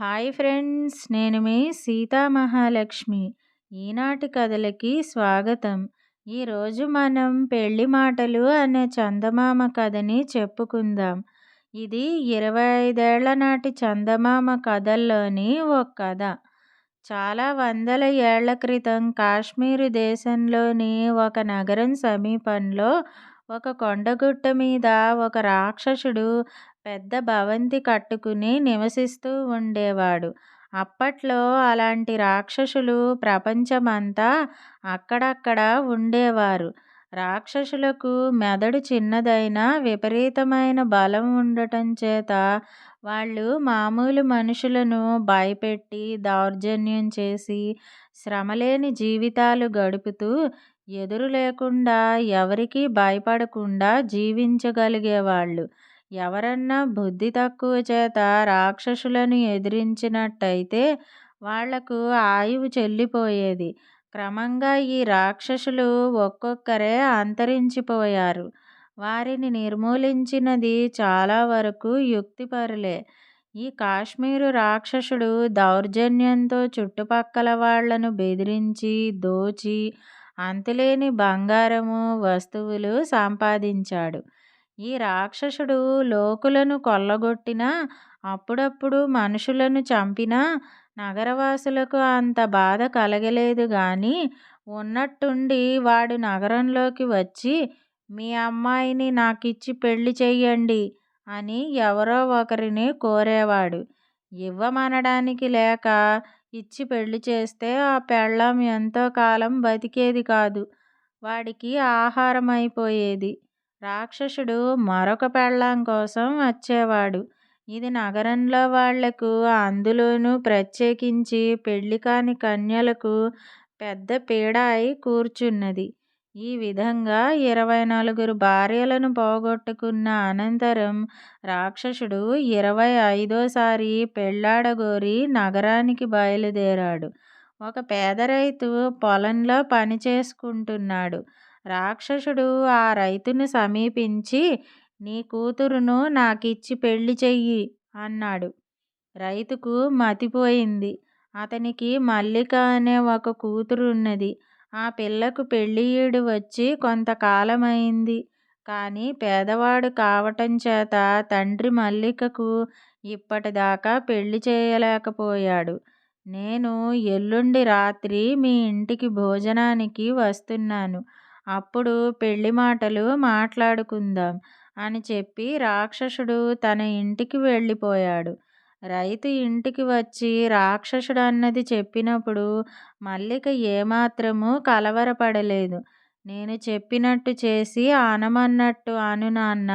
Hi friends నేను మీ సీతా మహాలక్ష్మి. ఈనాటి కథలకి స్వాగతం. ఈరోజు మనం పెళ్ళి మాటలు అనే చందమామ కథని చెప్పుకుందాం. ఇది ఇరవై ఐదేళ్ళ నాటి చందమామ కథల్లోని ఒక కథ. చాలా వందల ఏళ్ళ క్రితం కాశ్మీరు దేశంలోని ఒక నగరం సమీపంలో ఒక కొండగుట్ట మీద ఒక రాక్షసుడు పెద్ద భవంతి కట్టుకుని నివసిస్తూ ఉండేవాడు. అప్పట్లో అలాంటి రాక్షసులు ప్రపంచమంతా అక్కడక్కడ ఉండేవారు. రాక్షసులకు మెదడు చిన్నదైనా విపరీతమైన బలం ఉండటం చేత వాళ్ళు మామూలు మనుషులను భయపెట్టి దౌర్జన్యం చేసి శ్రమలేని జీవితాలు గడుపుతూ ఎదురు లేకుండా ఎవరికీ భయపడకుండా జీవించగలిగేవాళ్ళు. ఎవరన్నా బుద్ధి తక్కువ చేత రాక్షసులను ఎదిరించినట్టయితే వాళ్ళకు ఆయువు చెల్లిపోయేది. క్రమంగా ఈ రాక్షసులు ఒక్కొక్కరే అంతరించిపోయారు. వారిని నిర్మూలించినది చాలా వరకు యుక్తిపరులే. ఈ కాశ్మీరు రాక్షసుడు దౌర్జన్యంతో చుట్టుపక్కల వాళ్ళను బెదిరించి దోచి అంతులేని బంగారము వస్తువులు సంపాదించాడు. ఈ రాక్షసుడు లోకులను కొల్లగొట్టినా అప్పుడప్పుడు మనుషులను చంపినా నగరవాసులకు అంత బాధ కలగలేదు గాని ఉన్నట్టుండి వాడు నగరంలోకి వచ్చి మీ అమ్మాయిని నాకిచ్చి పెళ్ళి చెయ్యండి అని ఎవరో ఒకరిని కోరేవాడు. ఇవ్వమనడానికి లేక ఇచ్చి పెళ్ళి చేస్తే ఆ పెళ్ళాం ఎంతో కాలం బతికేది కాదు. వాడికి ఆహారం అయిపోయేది రాక్షసుడు మరొక పెళ్ళాం కోసం వచ్చేవాడు. ఇది నగరంలో వాళ్ళకు అందులోనూ ప్రత్యేకించి పెళ్ళి కాని కన్యలకు పెద్ద పీడ అయి కూర్చున్నది. ఈ విధంగా ఇరవై నలుగురు భార్యలను పోగొట్టుకున్న అనంతరం రాక్షసుడు ఇరవై ఐదోసారి పెళ్ళాడగోరి నగరానికి బయలుదేరాడు. ఒక పేద రైతు పొలంలో పని చేసుకుంటున్నాడు. రాక్షసుడు ఆ రైతును సమీపించి నీ కూతురును నాకిచ్చి పెళ్ళి చెయ్యి అన్నాడు. రైతుకు మతిపోయింది. అతనికి మల్లిక అనే ఒక కూతురున్నది. ఆ పిల్లకు పెళ్ళి వచ్చి కొంతకాలమైంది. కానీ పేదవాడు కావటం చేత తండ్రి మల్లికకు ఇప్పటిదాకా పెళ్ళి చేయలేకపోయాడు. నేను ఎల్లుండి రాత్రి మీ ఇంటికి భోజనానికి వస్తున్నాను. అప్పుడు పెళ్ళి మాటలు మాట్లాడుకుందాం. అని చెప్పి రాక్షసుడు తన ఇంటికి వెళ్ళిపోయాడు. రైతు ఇంటికి వచ్చి రాక్షసుడు అన్నది చెప్పినప్పుడు మల్లిక ఏమాత్రము కలవరపడలేదు. నేను చెప్పినట్టు చేసి అనమన్నట్టు అను నాన్న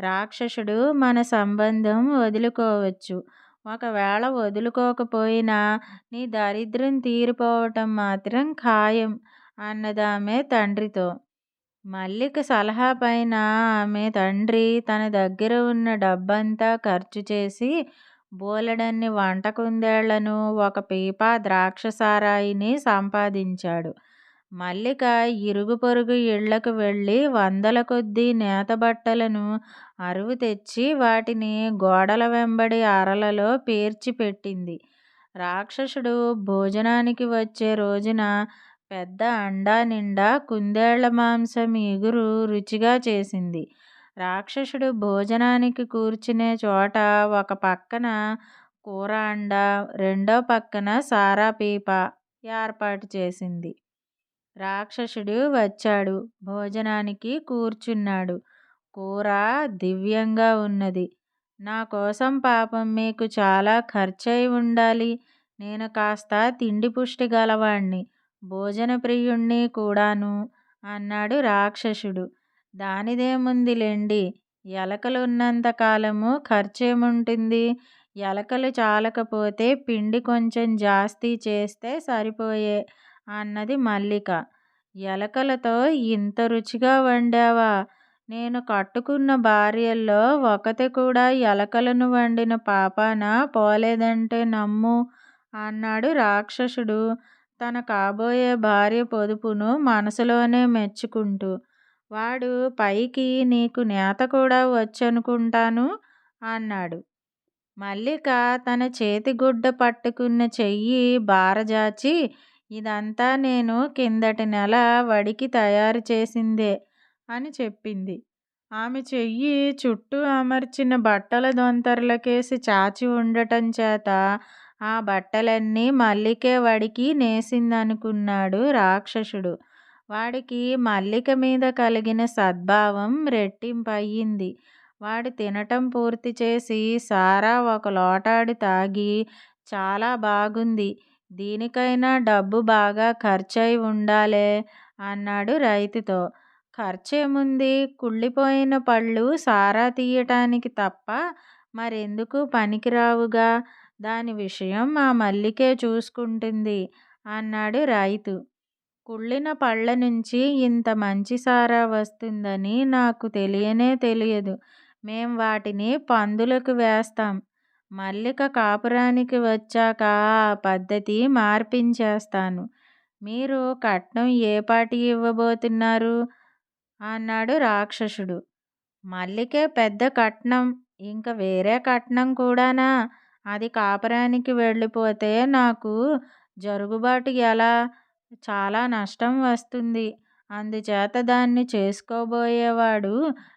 రాక్షసుడు మన సంబంధం వదులుకోవచ్చు. ఒకవేళ వదులుకోకపోయినా నీ దరిద్రం తీరిపోవటం మాత్రం ఖాయం అన్నదామె తండ్రితో. మల్లిక సలహా పైన ఆమె తండ్రి తన దగ్గర ఉన్న డబ్బంతా ఖర్చు చేసి బోలెడన్ని వంట కుందేళ్ళను ఒక పీపా ద్రాక్షసారాయిని సంపాదించాడు. మల్లిక ఇరుగు పొరుగు ఇళ్ళకు వెళ్ళి వందల కొద్దీ నేత బట్టలను అరువు తెచ్చి వాటిని గోడల వెంబడి అరలలో పేర్చి పెట్టింది. రాక్షసుడు భోజనానికి వచ్చే రోజున పెద్ద అండా నిండా కుందేళ్ళ మాంసం ఇగురు రుచిగా చేసింది. రాక్షసుడు భోజనానికి కూర్చునే చోట ఒక పక్కన కూర అండ రెండో పక్కన సారా పీప ఏర్పాటు చేసింది. రాక్షసుడు వచ్చాడు. భోజనానికి కూర్చున్నాడు. కూర దివ్యంగా ఉన్నది. నా కోసం పాపం మీకు చాలా ఖర్చయి ఉండాలి. నేను కాస్త తిండి పుష్టి గలవాణ్ణి. భోజనప్రియుణ్ణి కూడాను అన్నాడు రాక్షసుడు. దానిదేముందిలెండి? ఎలకలున్నంత కాలము ఖర్చేముంటుంది? ఎలకలు చాలకపోతే పిండి కొంచెం జాస్తి చేస్తే సరిపోయే అన్నది మల్లిక. ఎలకలతో ఇంత రుచిగా వండావా? నేను కట్టుకున్న భార్యల్లో ఒకతి కూడా ఎలకలను వండిన పాపాన పోలేదంటే నమ్ము అన్నాడు రాక్షసుడు. తన కాబోయే భార్య పొదుపును మనసులోనే మెచ్చుకుంటూ వాడు పైకి నీకు నేత కూడా వచ్చనుకుంటాను అన్నాడు మల్లిక తన చేతిగుడ్డ పట్టుకున్న చెయ్యి బారజాచి ఇదంతా నేను కిందటి నెల వడికి తయారు చేసిందే అని చెప్పింది. ఆమె చెయ్యి చుట్టూ అమర్చిన బట్టల దొంతరలకేసి చాచి ఉండటం చేత ఆ బట్టలన్నీ మల్లికే వడికి నేసిందనుకున్నాడు రాక్షసుడు. వాడికి మల్లిక మీద కలిగిన సద్భావం రెట్టింపయ్యింది వాడు తినటం పూర్తి చేసి సారా ఒక లోటాడు తాగి చాలా బాగుంది. దీనికైనా డబ్బు బాగా ఖర్చయి ఉండాలే అన్నాడు రైతుతో. ఖర్చేముంది? కుళ్ళిపోయిన పళ్ళు సారా తీయటానికి తప్ప మరెందుకు పనికిరావుగా. దాని విషయం మా మల్లికే చూసుకుంటుంది అన్నాడు రైతు. కుళ్ళిన పళ్ళ నుంచి ఇంత మంచి సారా వస్తుందని నాకు తెలియనే తెలియదు. మేం వాటిని పందులకు వేస్తాం. మల్లిక కాపురానికి వచ్చాక ఆ పద్ధతి మార్పించేస్తాను. మీరు కట్నం ఏపాటి ఇవ్వబోతున్నారు? అన్నాడు రాక్షసుడు. మల్లికే పెద్ద కట్నం. ఇంక వేరే కట్నం కూడానా? అది కాపురానికి వెళ్ళిపోతే నాకు జరుగుబాటు ఎలా? చాలా నష్టం వస్తుంది. అందుచేత దాన్ని చేసుకోబోయేవాడు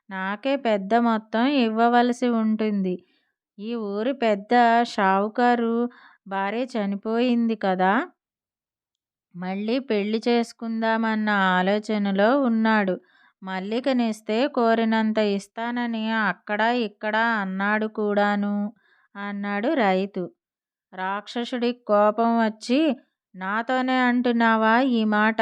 నాకే పెద్ద మొత్తం ఇవ్వవలసి ఉంటుంది. ఈ ఊరి పెద్ద షావుకారు భార్య చనిపోయింది కదా! మళ్ళీ పెళ్ళి చేసుకుందామన్న ఆలోచనలో ఉన్నాడు. మల్లికనిస్తే కోరినంత ఇస్తానని అక్కడా ఇక్కడా అన్నాడు కూడాను అన్నాడు రైతు. రాక్షసుడికి కోపం వచ్చి నాతోనే అంటున్నావా ఈ మాట?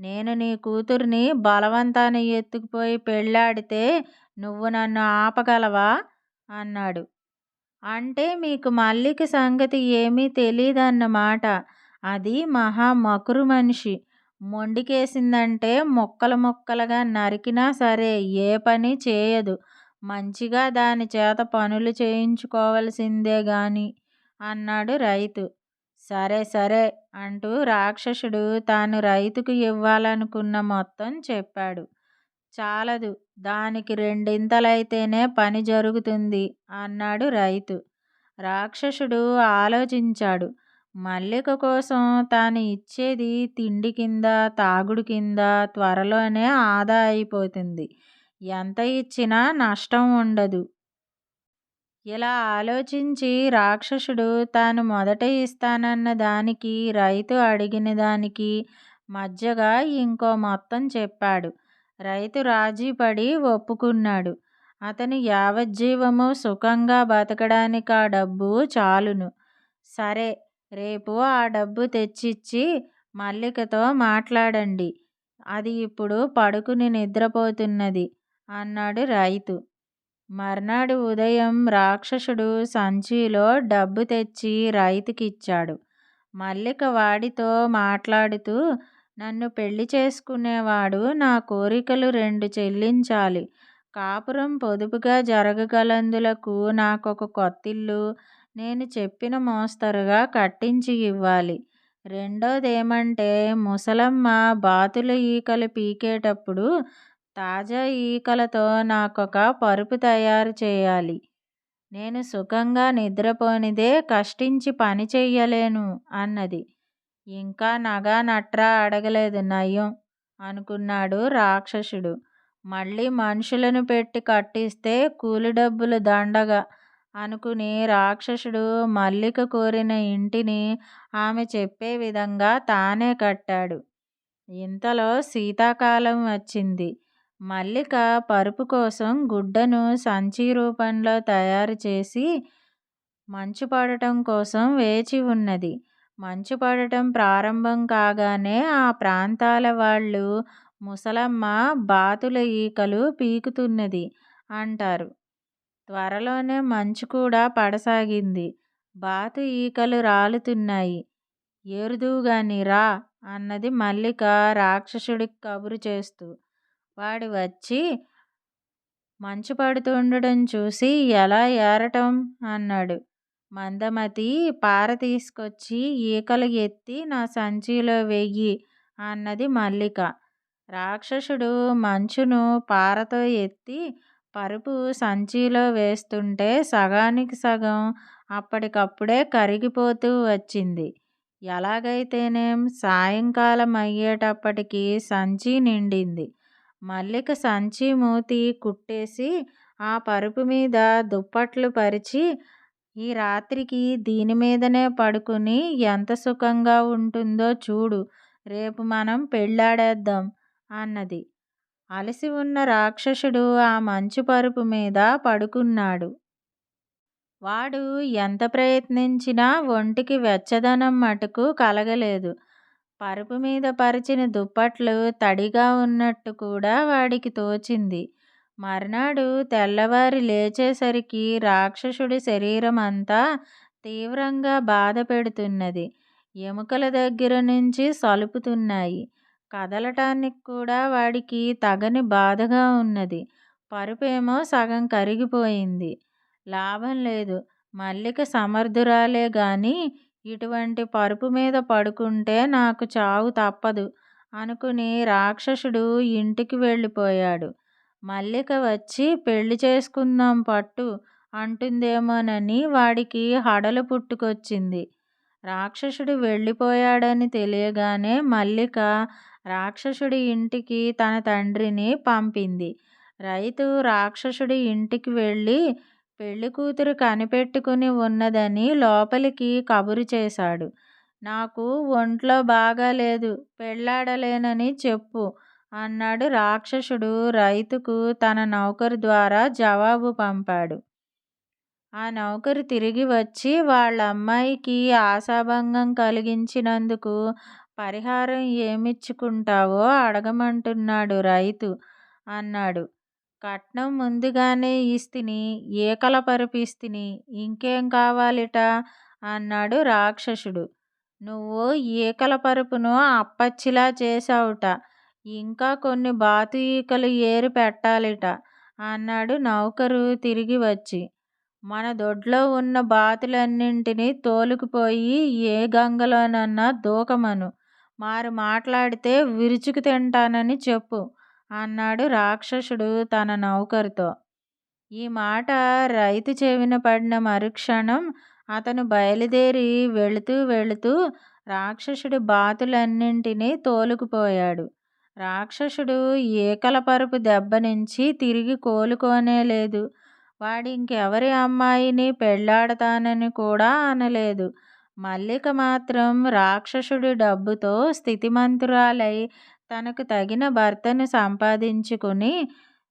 నేను నీ కూతుర్ని బలవంతాన ఎత్తుకుపోయి పెళ్ళాడితే నువ్వు నన్ను ఆపగలవా? అన్నాడు. అంటే మీకు మల్లిక సంగతి ఏమీ తెలీదన్నమాట. అది మహా మకురు మనిషి. మొండికేసిందంటే ముక్కలు ముక్కలుగా నరికినా సరే ఏ పని చేయదు. మంచిగా దాని చేత పనులు చేయించుకోవలసిందే గాని అన్నాడు రైతు. సరే సరే అంటూ రాక్షసుడు తాను రైతుకు ఇవ్వాలనుకున్న మొత్తం చెప్పాడు. చాలదు. దానికి రెండింతలైతేనే పని జరుగుతుంది అన్నాడు రైతు. రాక్షసుడు ఆలోచించాడు. మల్లిక కోసం తాను ఇచ్చేది తిండి కింద, తాగుడు కింద త్వరలోనే ఆదా అయిపోతుంది. ఎంత ఇచ్చినా నష్టం ఉండదు. ఇలా ఆలోచించి రాక్షసుడు తాను మొదట ఇస్తానన్న దానికి రైతు అడిగిన దానికి మధ్యగా ఇంకో మొత్తం చెప్పాడు. రైతు రాజీపడి ఒప్పుకున్నాడు. అతని యావజ్జీవము సుఖంగా బతకడానికా డబ్బు చాలును. సరే, రేపు ఆ డబ్బు తెచ్చిచ్చి మల్లికతో మాట్లాడండి. అది ఇప్పుడు పడుకుని నిద్రపోతున్నది అన్నాడు రైతు. మర్నాడు ఉదయం రాక్షసుడు సంచిలో డబ్బు తెచ్చి రైతుకిచ్చాడు. మల్లిక వాడితో మాట్లాడుతూ నన్ను పెళ్ళి చేసుకునేవాడు నా కోరికలు రెండు చెల్లించాలి. కాపురం పొదుపుగా జరగగలందులకు నాకొక కొత్తిల్లు నేను చెప్పిన మోస్తరుగా కట్టించి ఇవ్వాలి. రెండోదేమంటే ముసలమ్మ బాతుల ఈకలు పీకేటప్పుడు తాజా ఈకలతో నాకొక పరుపు తయారు చేయాలి. నేను సుఖంగా నిద్రపోనిదే కష్టించి పని చెయ్యలేను అన్నది. ఇంకా నగా నట్రా అడగలేదు నయం అనుకున్నాడు రాక్షసుడు. మళ్ళీ మనుషులను పెట్టి కట్టిస్తే కూలి డబ్బులు దండగ అనుకుని రాక్షసుడు మల్లిక కోరిన ఇంటిని ఆమె చెప్పే విధంగా తానే కట్టాడు. ఇంతలో శీతాకాలం వచ్చింది. మల్లిక పరుపు కోసం గుడ్డను సంచి రూపంలో తయారుచేసి మంచు పడటం కోసం వేచి ఉన్నది. మంచు పడటం ప్రారంభం కాగానే ఆ ప్రాంతాల వాళ్ళు ముసలమ్మ బాతుల ఈకలు పీకుతున్నది అంటారు. త్వరలోనే మంచు కూడా పడసాగింది. బాతు ఈకలు రాలుతున్నాయి. ఏరుదువుగాని రా అన్నది మల్లిక రాక్షసుడికి కబురు చేస్తూ. వాడు వచ్చి మంచు పడుతూండడం చూసి ఎలా ఏరటం? అన్నాడు. మందమతి పార తీసుకొచ్చి ఈకలు ఎత్తి నా సంచిలో వెయ్యి అన్నది మల్లిక. రాక్షసుడు మంచును పారతో ఎత్తి పరుపు సంచిలో వేస్తుంటే సగానికి సగం అప్పటికప్పుడే కరిగిపోతూ వచ్చింది. ఎలాగైతేనేం సాయంకాలం అయ్యేటప్పటికి సంచి నిండింది. మల్లిక సంచి మూతి కుట్టేసి ఆ పరుపు మీద దుప్పట్లు పరిచి ఈ రాత్రికి దీని మీదనే పడుకుని ఎంత సుఖంగా ఉంటుందో చూడు రేపు మనం పెళ్ళాడేద్దాం అన్నది. అలసి ఉన్న రాక్షసుడు ఆ మంచు పరుపు మీద పడుకున్నాడు. వాడు ఎంత ప్రయత్నించినా ఒంటికి వెచ్చదనం మటుకు కలగలేదు. పరుపు మీద పరిచిన దుప్పట్లు తడిగా ఉన్నట్టు కూడా వాడికి తోచింది. మర్నాడు తెల్లవారి లేచేసరికి రాక్షసుడి శరీరం అంతా తీవ్రంగా బాధపెడుతున్నది. ఎముకల దగ్గర నుంచి సలుపుతున్నాయి. కదలటానికి కూడా వాడికి తగని బాధగా ఉన్నది. పరుపేమో సగం కరిగిపోయింది. లాభం లేదు. మల్లిక సమర్థురాలే గాని ఇటువంటి పరుపు మీద పడుకుంటే నాకు చావు తప్పదు అనుకుని రాక్షసుడు ఇంటికి వెళ్ళిపోయాడు. మల్లిక వచ్చి పెళ్ళి చేసుకుందాం పట్టు అంటుందేమోనని వాడికి హడలు పుట్టుకొచ్చింది. రాక్షసుడు వెళ్ళిపోయాడని తెలియగానే మల్లిక రాక్షసుడి ఇంటికి తన తండ్రిని పంపింది. రైతు రాక్షసుడి ఇంటికి వెళ్ళి పెళ్ళికూతురు కనిపెట్టుకుని ఉన్నదని లోపలికి కబురు చేశాడు. నాకు ఒంట్లో బాగాలేదు పెళ్ళాడలేనని చెప్పు అన్నాడు రాక్షసుడు రైతుకు తన నౌకరు ద్వారా జవాబు పంపాడు. ఆ నౌకరు తిరిగి వచ్చి వాళ్ళమ్మాయికి ఆశాభంగం కలిగించినందుకు పరిహారం ఏమిచ్చుకుంటావో అడగమంటున్నాడు రైతు అన్నాడు. కట్నం ముందుగానే ఇస్తిని ఏకల పరిపిస్తిని ఇస్తిని ఇంకేం కావాలిట అన్నాడు రాక్షసుడు. నువ్వు ఈకల పరుపును అప్పచ్చిలా చేశావుట ఇంకా కొన్ని బాతు ఈకలు ఏరి పెట్టాలిట అన్నాడు నౌకరు తిరిగి వచ్చి. మన దొడ్లో ఉన్న బాతులన్నింటినీ తోలుకుపోయి ఏ గంగలోనన్నా దూకమను. మారు మాట్లాడితే విరుచుకు తింటానని చెప్పు అన్నాడు రాక్షసుడు తన నౌకరుతో. ఈ మాట రైతు చెవిన పడిన మరుక్షణం అతను బయలుదేరి వెళుతూ వెళుతూ రాక్షసుడి బాతులన్నింటినీ తోలుకుపోయాడు. రాక్షసుడు ఈకల పరుపు దెబ్బ నుంచి తిరిగి కోలుకోనేలేదు. వాడింకెవరి అమ్మాయిని పెళ్ళాడతానని కూడా అనలేదు. మల్లిక మాత్రం రాక్షసుడి డబ్బుతో స్థితిమంతురాలై తనకు తగిన భర్తను సంపాదించుకుని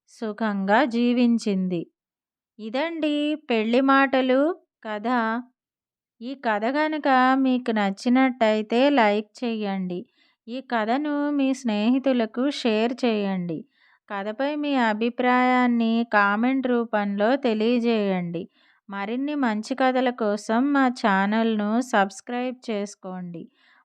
సుఖంగా జీవించింది. ఇదండి పెళ్ళి మాటలు కథ. ఈ కథ కనుక మీకు నచ్చినట్టయితే లైక్ చేయండి. ఈ కథను మీ స్నేహితులకు షేర్ చేయండి. కథపై మీ అభిప్రాయాన్ని కామెంట్ రూపంలో తెలియజేయండి. మరిన్ని మంచి కథల కోసం మా ఛానల్ను సబ్స్క్రైబ్ చేసుకోండి.